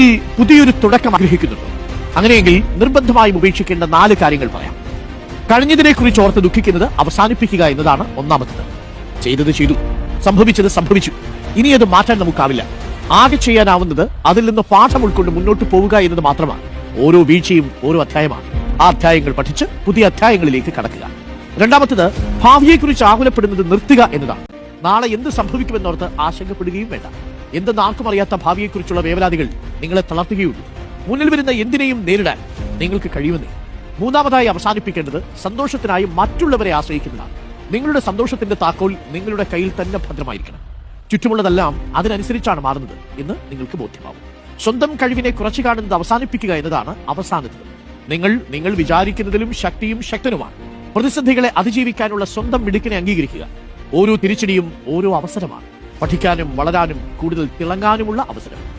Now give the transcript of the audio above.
ജീവിതത്തിൽ പുതിയൊരു തുടക്കം ആഗ്രഹിക്കുന്നുണ്ടോ. അങ്ങനെയെങ്കിൽ നിർബന്ധമായും ഉപേക്ഷിക്കേണ്ട നാല് കാര്യങ്ങൾ പറയാം. കഴിഞ്ഞതിനെ കുറിച്ച് ഓർത്ത് ദുഃഖിക്കുന്നത് അവസാനിപ്പിക്കുക എന്നതാണ് ഒന്നാമത്തത്. ചെയ്തത് ചെയ്തു. സംഭവിച്ചത് സംഭവിച്ചു. ഇനി അത് മാറ്റാൻ നമുക്കാവില്ല. ആകെ ചെയ്യാനാവുന്നത് അതിൽ നിന്ന് പാഠം ഉൾക്കൊണ്ട് മുന്നോട്ട് പോവുക എന്നത് മാത്രമാണ്. ഓരോ വീഴ്ചയും ഓരോ അധ്യായമാണ്. ആ അധ്യായങ്ങൾ പഠിച്ച് പുതിയ അധ്യായങ്ങളിലേക്ക് കടക്കുക. രണ്ടാമത്തത് ഭാവിയെക്കുറിച്ച് ആകുലപ്പെടുന്നത് നിർത്തുക എന്നതാണ്. നാളെ എന്ത് സംഭവിക്കുമെന്നോർത്ത് ആശങ്കപ്പെടുകയും വേണ്ട. എന്തെന്ന് ആർക്കും അറിയാത്ത ഭാവിയെക്കുറിച്ചുള്ള വേവലാതികൾ നിങ്ങളെ തളർത്തുകയുള്ളൂ. മുന്നിൽ വരുന്ന എന്തിനേയും നേരിടാൻ നിങ്ങൾക്ക് കഴിയുമെന്നേ. മൂന്നാമതായി അവസാനിപ്പിക്കേണ്ടത് സന്തോഷത്തിനായി മറ്റുള്ളവരെ ആശ്രയിക്കുന്നതാണ്. നിങ്ങളുടെ സന്തോഷത്തിന്റെ താക്കോൽ നിങ്ങളുടെ കയ്യിൽ തന്നെ ഭദ്രമായിരിക്കണം. ചുറ്റുമുള്ളതെല്ലാം അതിനനുസരിച്ചാണ് മാറുന്നത് എന്ന് നിങ്ങൾക്ക് ബോധ്യമാവും. സ്വന്തം കഴിവിനെ കുറച്ചു കാണുന്നത് അവസാനിപ്പിക്കുക എന്നതാണ് അവസാനത്തത്. നിങ്ങൾ നിങ്ങൾ വിചാരിക്കുന്നതിലും ശക്തിയും ശക്തനുമാണ്. പ്രതിസന്ധികളെ അതിജീവിക്കാനുള്ള സ്വന്തം മിടുക്കിനെ അംഗീകരിക്കുക. ഓരോ തിരിച്ചടിയും ഓരോ അവസരമാണ്. പഠിക്കാനും വളരാനും കൂടുതൽ തിളങ്ങാനുമുള്ള അവസരം.